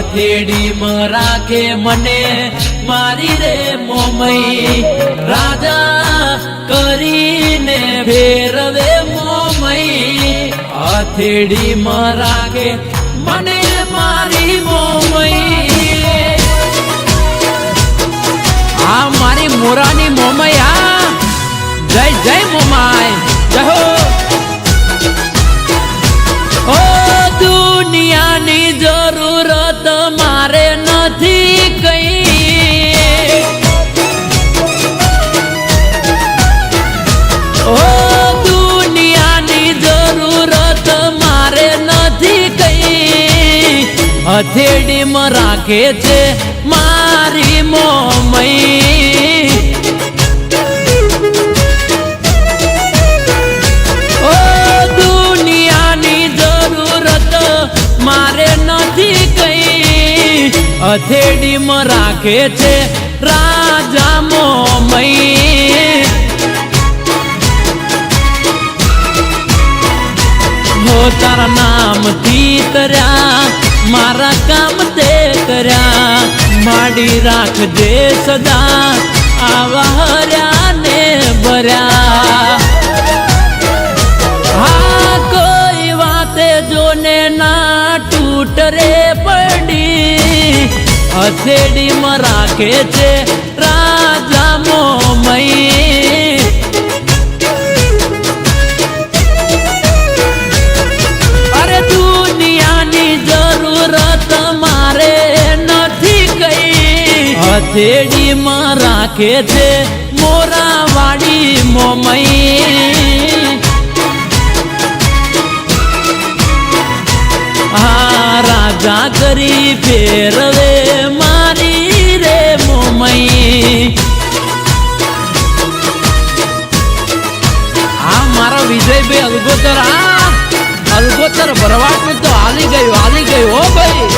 મોમઈ હથેળીમાં રાખે મને, મારી રે મોમઈ. રાજા કરીને ફેરવે મોમઈ. હથેડીમાં રાખે મને, મારી મોમઈ. આ મારી મોરાની મોમયા જય જય મોમાય. જય હો. હથેળીમાં રાખે છે મારી મોમઈ. ઓ દુનિયાની જરૂરત મારે નથી કઈ. હથેળીમાં રાખે છે રાજા મોમઈ. હો તારા નામથી તર્યા મારા કામ તે કર્યા. માડી રાખજે સદા. આવા હર્યા ને ભર્યા. હા, કોઈ વાતે જોને ના તૂટરે પડી. હથેડીમાં રાખે છે રાજા મોમઈ કઈ હથેળીમાં રાખે છે મોરા વાડી મોમઈ. હા રાજા કરી ફેરવે મારી રે મોમઈ. આ મારા વિજયભાઈ અલગોતર, આ અલગોતર ભરવાડનું તો હાલી ગયું હાલી ગયું, હો ભાઈ.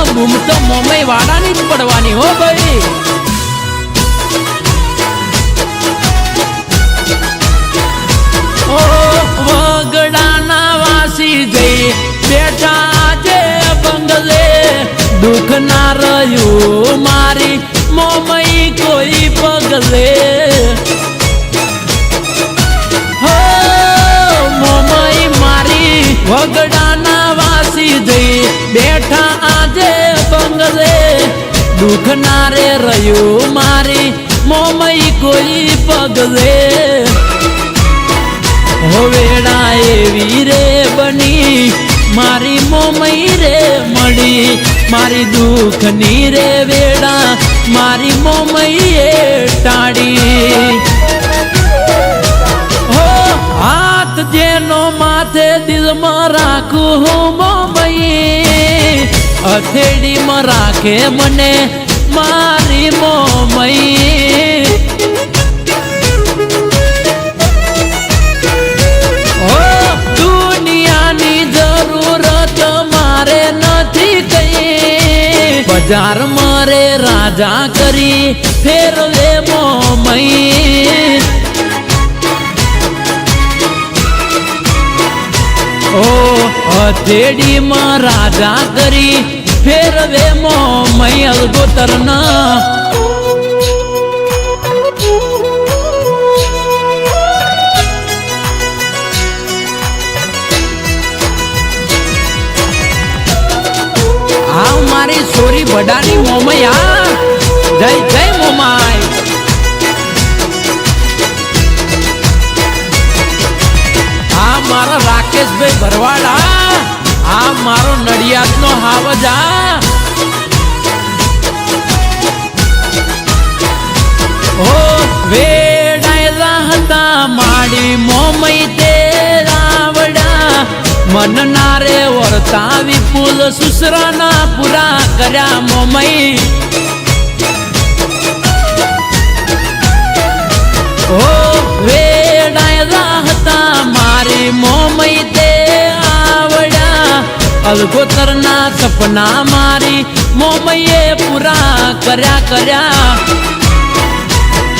બજારમાં બૂમ તો મોમઈ વાળાની જ પડવાની હો ભાઈ. ઓ વાસી જઈ બેઠા જે બંગલે. દુઃખ ના રહ્યું મારી મોમઈ કોઈ પગલે. વગડાના વાસી જઈ બેઠા દુઃખ ના રે રહ્યું મારી મોમઈ કોઈ પગલે હોવેડા એવી રે બની, મારી મોમઈ રે મળી. મારી દુઃખની રે વેડા, મારી મોમઈ ટાળી. હો, હાથ જેનો માથે દિલમાં રાખું હું મોમઈ હથેળીમાં રાખે મને મારી મોમઈ. દુનિયાની જરૂરત મારે નથી કઈ. બજાર મારે રાજા કરી ફેરવે મોમઈ. ઓ હથેળીમાં રાજા કરી ફેરવે મોમઈ ગોતરના. આવ મારી સોરી બડાની મોમૈયા. જય જય રાવડા મન ના રે વર્તા વિપુલ સુસરાના પૂરા કર્યા મોમઈ. ઓ વેડાયેલા હતા મારી મોમઈ તે આવડ્યા. અલગોતરના સપના મારી મોમઈએ પૂરા કર્યા કર્યા.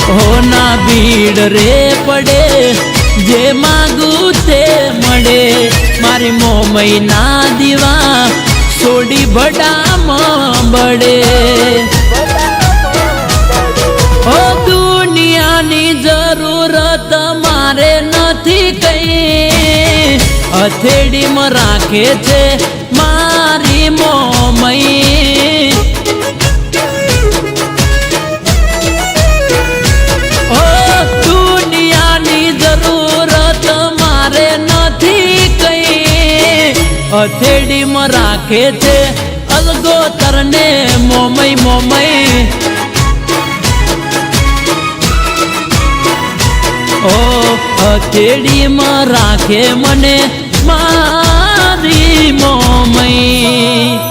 હોના ભીડ રે પડે. જે માગું તે મળે. મારી મોમઈ ના દીવા છોડી ભડામાં બળે. ઓ દુનિયાની જરૂરત મારે નથી કઈ. અથેડીમાં રાખે છે મારી મોમઈ કઈ હથેળીમાં રાખે છે. અલગોતરને મોમઈ મોમય ઓ હથેળીમાં રાખે મને મારી મોમઈ